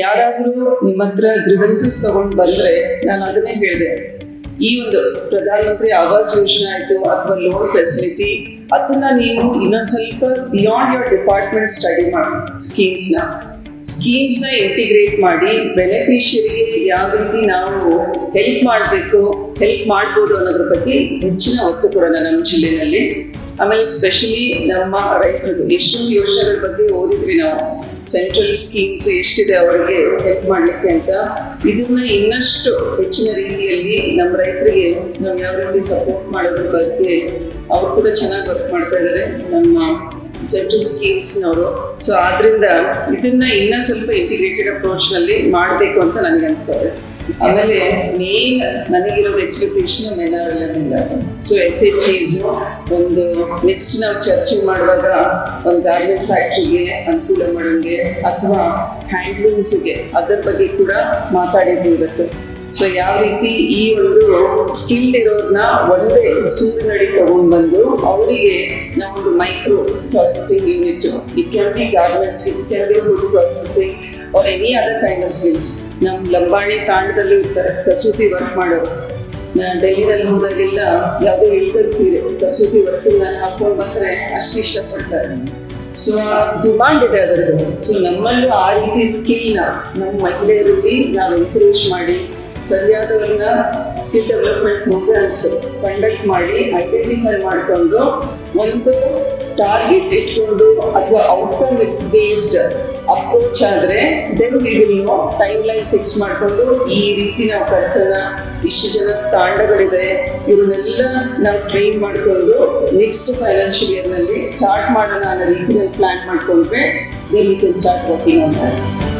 ಯಾರಾದ್ರೂ ನಿಮ್ಮ ಹತ್ರ ಗ್ರಿವೆನ್ಸಸ್ ತಗೊಂಡು ಬಂದ್ರೆ ನಾನು ಅದನ್ನೇ ಹೇಳಿದೆ. ಈ ಒಂದು ಪ್ರಧಾನ ಮಂತ್ರಿ ಆವಾಸ್ ಯೋಜನೆ ಆಯ್ತು ಅಥವಾ ಲೋನ್ ಫೆಸಿಲಿಟಿ ಅದನ್ನ ನೀವು ಇನ್ನೊಂದು ಸ್ವಲ್ಪ ಬಿಯಾಂಡ್ ಯೋರ್ ಡಿಪಾರ್ಟ್ಮೆಂಟ್ ಸ್ಟಡಿ ಮಾಡಿ ಸ್ಕೀಮ್ಸ್ನ ಸ್ಕೀಮ್ಸ್ನ ಇಂಟಿಗ್ರೇಟ್ ಮಾಡಿ ಬೆನಿಫಿಷಿಯರಿಗೆ ಯಾವ ರೀತಿ ನಾವು ಹೆಲ್ಪ್ ಮಾಡಬೇಕು ಹೆಲ್ಪ್ ಮಾಡ್ಬೋದು ಅನ್ನೋದ್ರ ಬಗ್ಗೆ ಹೆಚ್ಚಿನ ಒತ್ತು ಕೊಡೋಣ ನಮ್ಮ ಜಿಲ್ಲೆಯಲ್ಲಿ. ಆಮೇಲೆ ಸ್ಪೆಷಲಿ ನಮ್ಮ ರೈತರು ಎಷ್ಟೊಂದು ಯೋಜನೆಗಳ ಬಗ್ಗೆ ಓದಿದ್ವಿ ನಾವು. ಸೆಂಟ್ರಲ್ ಸ್ಕೀಮ್ಸ್ ಎಷ್ಟಿದೆ ಅವರಿಗೆ ಹೆಲ್ಪ್ ಮಾಡಲಿಕ್ಕೆ ಅಂತ. ಇದನ್ನ ಇನ್ನಷ್ಟು ಹೆಚ್ಚಿನ ರೀತಿಯಲ್ಲಿ ನಮ್ಮ ರೈತರಿಗೆ ನಾವು ಯಾವ ರೀತಿ ಸಪೋರ್ಟ್ ಮಾಡೋದ್ರ ಬಗ್ಗೆ ಅವ್ರು ಕೂಡ ಚೆನ್ನಾಗಿ ವರ್ಕ್ ಮಾಡ್ತಾ ಇದ್ದಾರೆ ನಮ್ಮ ಸೆಂಟ್ರಲ್ ಸ್ಕೀಮ್ಸ್ನವರು ಸೊ ಆದ್ರಿಂದ ಇದನ್ನ ಇನ್ನೂ ಸ್ವಲ್ಪ ಇಂಟಿಗ್ರೇಟೆಡ್ ಅಪ್ರೋಚ್ನಲ್ಲಿ ಮಾಡಬೇಕು ಅಂತ ನನಗೆ ಅನ್ಸ್ತದೆ ಆಮೇಲೆ ಮೇನ್ ನನಗಿರೋ ಎಕ್ಸ್ಪೆಕ್ಟೇಷನ್ ಇಲ್ಲ ಸೊ ಎಸ್ ಎ ಚೀಸು ಒಂದು ನೆಕ್ಸ್ಟ್ ನಾವು ಚರ್ಚೆ ಮಾಡುವಾಗ ಒಂದು ಗಾರ್ಮೆಂಟ್ ಫ್ಯಾಕ್ಟ್ರಿಗೆ ಅನುಕೂಲ ಮಾಡೋಂಗೆ ಅಥವಾ ಹ್ಯಾಂಡ್ಲೂಮ್ಸ್ಗೆ ಅದರ ಬಗ್ಗೆ ಕೂಡ ಮಾತಾಡಿದ್ದು ಇರುತ್ತೆ. ಸೊ ಯಾವ ರೀತಿ ಈ ಒಂದು ಸ್ಕಿಲ್ ಇರೋದನ್ನ ಒಂದೇ ಸೂರಿನಡಿ ತಗೊಂಡು ಬಂದು ಅವರಿಗೆ ನಾವೊಂದು micro processing unit it can be garments it can be food processing or any other kind of skills ನಮ್ಮ ಲಂಬಾಣಿ ತಾಂಡದಲ್ಲಿ ಕಸೂತಿ ವರ್ಕ್ ಮಾಡೋರು. ನಾನು ಡೆಲ್ಲಿನಲ್ಲಿ ಹೋದಾಗೆಲ್ಲ ಯಾವುದೇ ಇಳಿದ ಸೀರೆ, ಕಸೂತಿ ವರ್ಕ್ ನಾನು ಹಾಕೊಂಡು ಬಂದರೆ ಅಷ್ಟು ಇಷ್ಟಪಡ್ತಾರೆ. ಸೊ ಡಿಮಾಂಡ್ ಇದೆ ಅದರದ್ದು. ಸೊ ನಮ್ಮಲ್ಲೂ ಆ ರೀತಿ ಸ್ಕಿಲ್ನ ನಮ್ಮ ಮಹಿಳೆಯರಲ್ಲಿ ನಾವು ಎನ್ಕರೇಜ್ ಮಾಡಿ ಸರಿಯಾದವ್ರನ್ನ ಸ್ಕಿಲ್ ಡೆವಲಪ್ಮೆಂಟ್ ಪ್ರೋಗ್ರಾಮ್ಸ್ ಕಂಡಕ್ಟ್ ಮಾಡಿ ಐಡೆಂಟಿಫೈ ಮಾಡಿಕೊಂಡು ಒಂದು ಟಾರ್ಗೆಟ್ ಇಟ್ಕೊಂಡು ಅಥವಾ ಔಟ್ಕಮ್ ಬೇಸ್ಡ್ ಅಪ್ರೋಚ್ ಆದ್ರೆ then we timeline fix ಮಾಡಿಕೊಂಡು ಈ ರೀತಿ ನಾವು ಕರ್ಸನ ಇಷ್ಟು ಜನ ತಾಂಡಗಳಿದೆ. ಇವ್ರನ್ನೆಲ್ಲ ನಾವು ಟ್ರೈನ್ ಮಾಡಿಕೊಂಡು ನೆಕ್ಸ್ಟ್ ಫೈನಾನ್ಷಿಯಲ್ ಇಯರ್ನಲ್ಲಿ ಸ್ಟಾರ್ಟ್ ಮಾಡೋಣ ಅನ್ನೋ ರೀತಿಯಲ್ಲಿ ಪ್ಲಾನ್ ಮಾಡ್ಕೊಂಡ್ರೆ then we can start working on